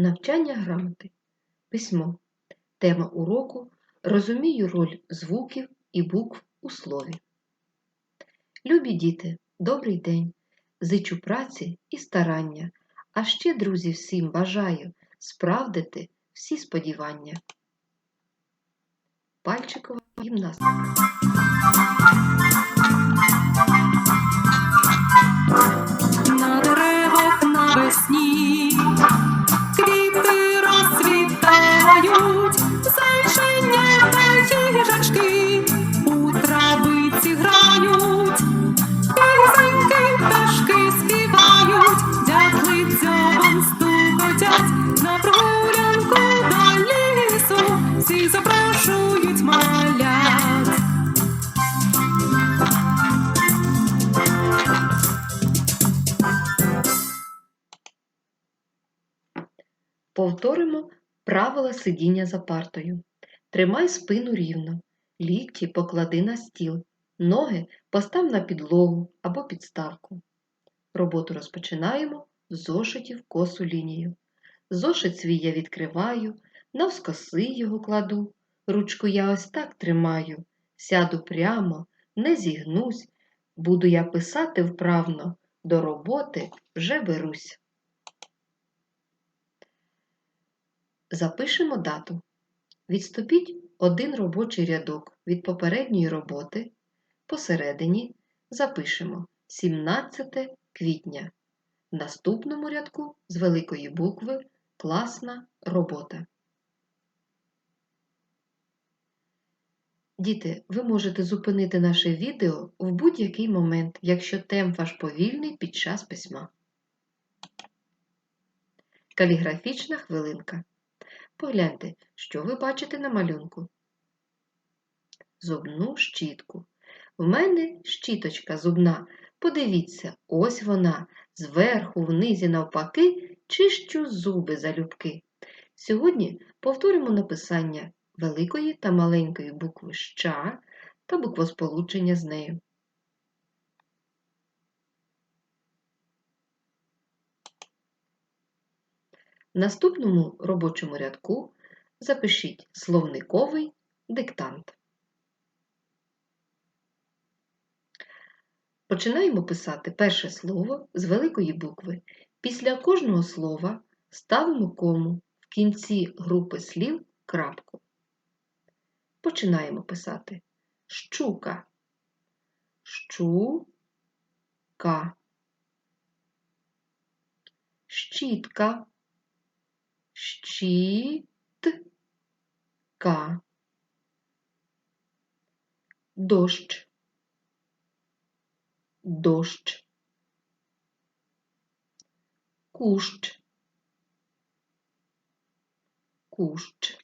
Навчання грамоти. Письмо. Тема уроку Розумію роль звуків і букв у слові. Любі діти, добрий день! Зичу праці і старання, а ще, друзі, всім бажаю справдити всі сподівання. Пальчикова гімнастика. Повторимо правила сидіння за партою. Тримай спину рівно, лікті поклади на стіл, ноги постав на підлогу або підставку. Роботу розпочинаємо в зошиті в косу лінію. Зошит свій я відкриваю, навскоси його кладу, ручку я ось так тримаю, сяду прямо, не зігнусь, буду я писати вправно, до роботи вже берусь. Запишемо дату. Відступіть один робочий рядок від попередньої роботи. Посередині запишемо 17 квітня. В наступному рядку з великої букви класна робота. Діти, ви можете зупинити наше відео в будь-який момент, якщо темп ваш повільний під час письма. Каліграфічна хвилинка. Погляньте, що ви бачите на малюнку. Зубну щітку. В мене щіточка зубна. Подивіться, ось вона, зверху, вниз і навпаки, чищу зуби залюбки. Сьогодні повторимо написання великої та маленької букви ща та буквосполучення з нею. В наступному робочому рядку запишіть словниковий диктант. Починаємо писати перше слово з великої букви. Після кожного слова ставимо кому в кінці групи слів крапку. Починаємо писати щука, щука, щітка, щітка, дощ, дощ, кущ, кущ,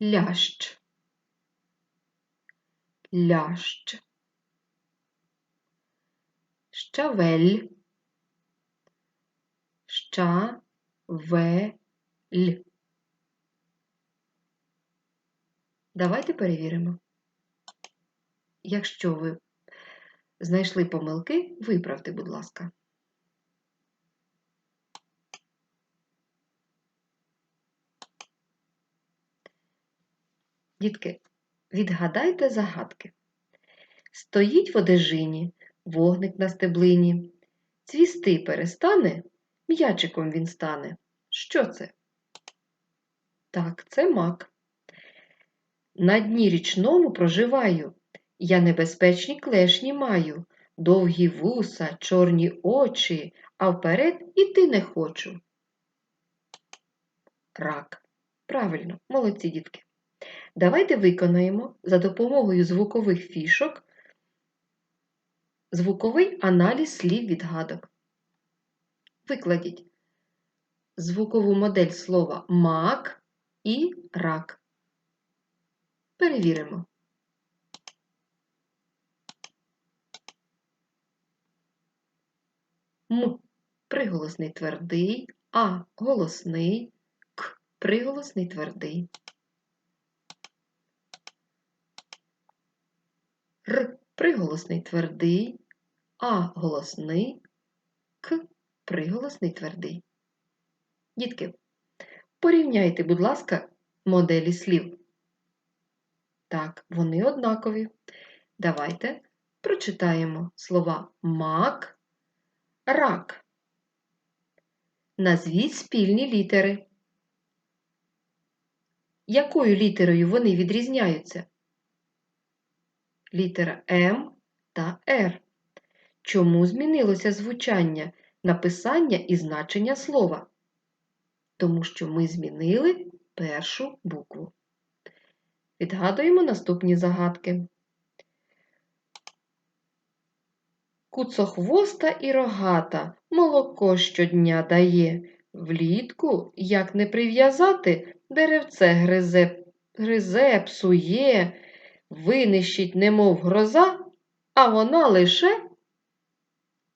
лящ, лящ, щавель, щавель. Давайте перевіримо. Якщо ви знайшли помилки, виправте, будь ласка. Дітки, відгадайте загадки. Стоїть в одежині, вогник на стеблині. Цвісти перестане, м'ячиком він стане. Що це? Так, це мак. На дні річному проживаю. Я небезпечні клешні маю, довгі вуса, чорні очі, а вперед іти не хочу. Рак. Правильно, молодці дітки. Давайте виконаємо за допомогою звукових фішок звуковий аналіз слів відгадок. Викладіть. Звукову модель слова мак і рак. Перевіримо. М. Приголосний твердий, А. Голосний, К. Приголосний твердий. Р. Приголосний твердий, А. Голосний, К приголосний твердий. Дітки, порівняйте, будь ласка, моделі слів. Так, вони однакові. Давайте прочитаємо слова мак, рак. Назвіть спільні літери. Якою літерою вони відрізняються? Літера М та Р. Чому змінилося звучання, написання і значення слова? Тому що ми змінили першу букву. Відгадуємо наступні загадки. Куцохвоста і рогата молоко щодня дає. Влітку, як не прив'язати, деревце гризе, гризе, псує, винищить, немов гроза, а вона лише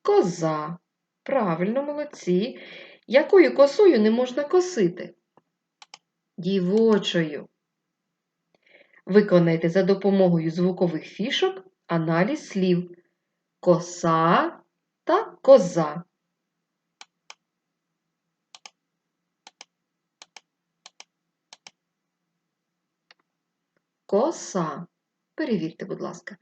коза. Правильно, молодці. Якою косою не можна косити? Дівочою. Виконайте за допомогою звукових фішок аналіз слів коса та коза. Коса. Перевірте, будь ласка.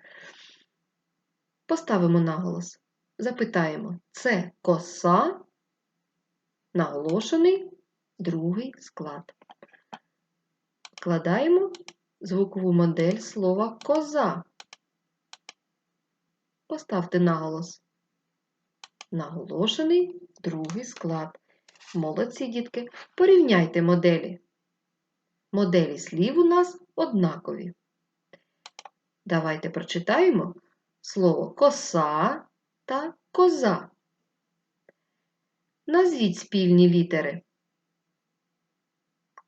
Поставимо наголос. Запитаємо, це коса, наголошений другий склад. Вкладаємо звукову модель слова коза. Поставте наголос. Наголошений другий склад. Молодці, дітки. Порівняйте моделі. Моделі слів у нас однакові. Давайте прочитаємо слово коса та коза. Назвіть спільні літери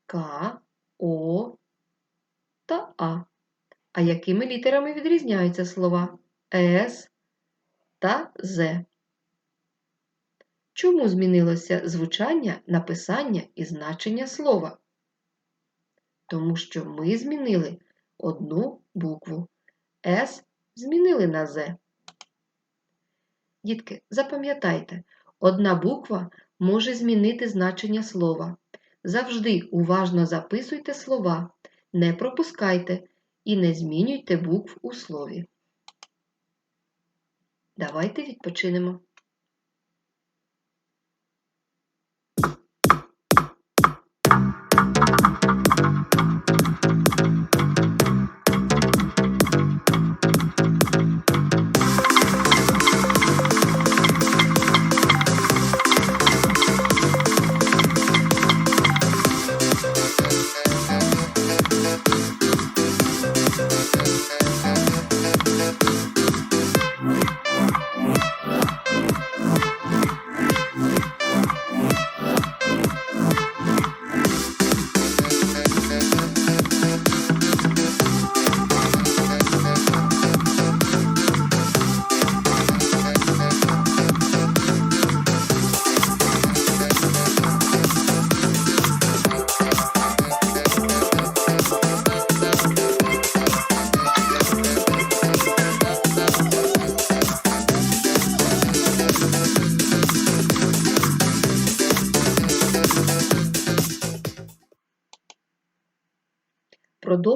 К, О та А. А якими літерами відрізняються слова С та З? Чому змінилося звучання, написання і значення слова? Тому що ми змінили одну букву. С змінили на З. Дітки, запам'ятайте, одна буква може змінити значення слова. Завжди уважно записуйте слова, не пропускайте і не змінюйте букв у слові. Давайте відпочинемо.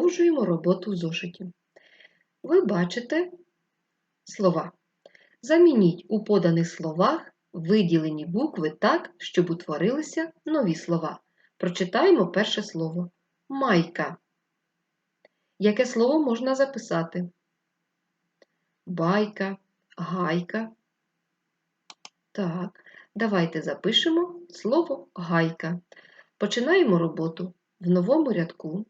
Продовжуємо роботу в зошиті. Ви бачите слова. Замініть у поданих словах виділені букви так, щоб утворилися нові слова. Прочитаємо перше слово майка. Яке слово можна записати? Байка, гайка. Так, давайте запишемо слово гайка. Починаємо роботу в новому рядку.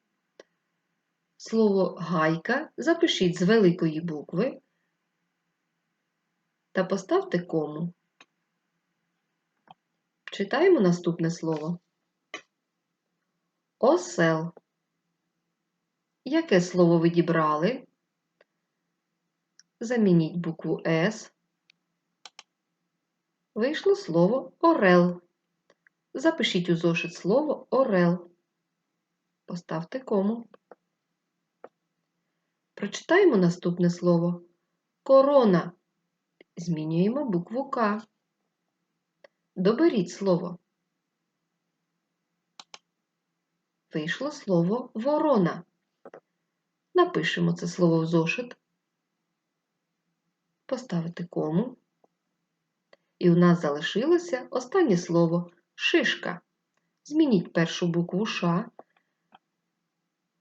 Слово гайка запишіть з великої букви та поставте кому. Читаємо наступне слово. Осел. Яке слово ви дібрали? Замініть букву С. Вийшло слово орел. Запишіть у зошит слово орел. Поставте кому. Прочитаємо наступне слово. Корона. Змінюємо букву К. Доберіть слово. вийшло слово ворона. Напишемо це слово в зошит, поставити кому. І у нас залишилося останнє слово шишка. Змініть першу букву Ш,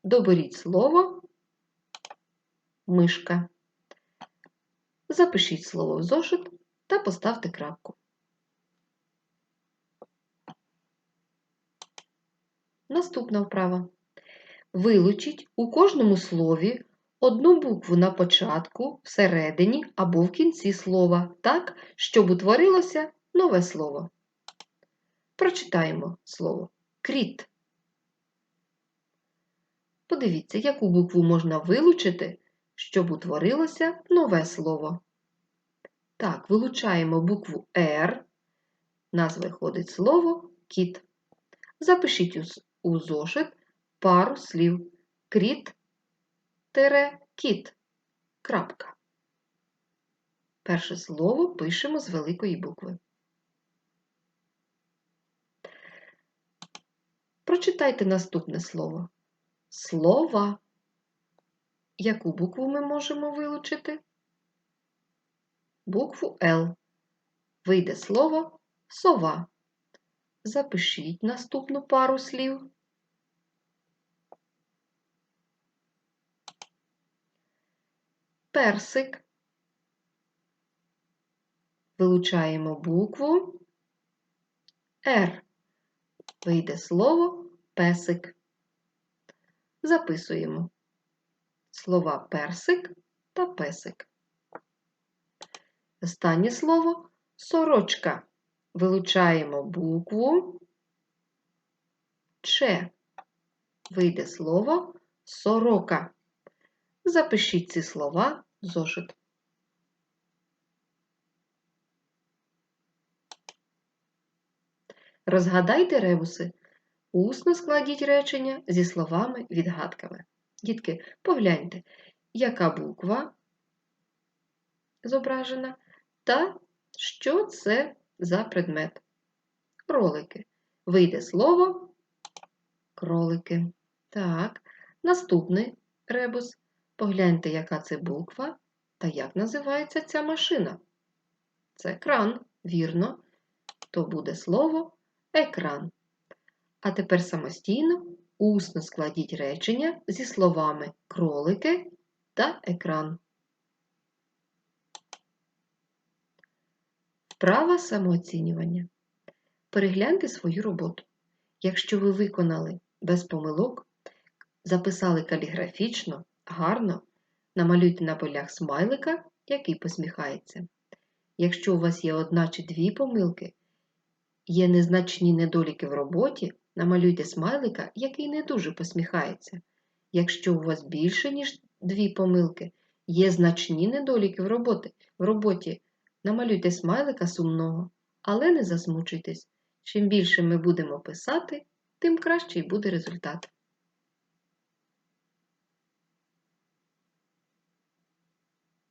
доберіть слово мишка. Запишіть слово в зошит та поставте крапку. Наступна вправа. Вилучіть у кожному слові одну букву на початку, всередині або в кінці слова, так, щоб утворилося нове слово. Прочитаємо слово кріт. Подивіться, яку букву можна вилучити, щоб утворилося нове слово. Так, вилучаємо букву R. У нас виходить слово кіт. Запишіть у зошит пару слів кріт тире кіт. Крапка. Перше слово пишемо з великої букви. Прочитайте наступне слово. Слова. Яку букву ми можемо вилучити? Букву Л. Вийде слово сова. Запишіть наступну пару слів. Персик. Вилучаємо букву Р. Вийде слово песик. Записуємо слова персик та песик. Останнє слово сорочка. Вилучаємо букву Ч. Вийде слово сорока. Запишіть ці слова зошит. Розгадайте ребуси. Усно складіть речення зі словами-відгадками. Дітки, погляньте, яка буква зображена та що це за предмет. Кролики. Вийде слово кролики. Так, наступний ребус. Погляньте, яка це буква та як називається ця машина. Це кран, вірно. То буде слово екран. А тепер самостійно усно складіть речення зі словами кролики та екран. Вправа самооцінювання. Перегляньте свою роботу. Якщо ви виконали без помилок, записали каліграфічно, гарно, намалюйте на полях смайлика, який посміхається. Якщо у вас є одна чи дві помилки, є незначні недоліки в роботі, намалюйте смайлика, який не дуже посміхається. Якщо у вас більше, ніж дві помилки, є значні недоліки в роботі, в роботі намалюйте смайлика сумного, але не засмучуйтесь. Чим більше ми будемо писати, тим кращий буде результат.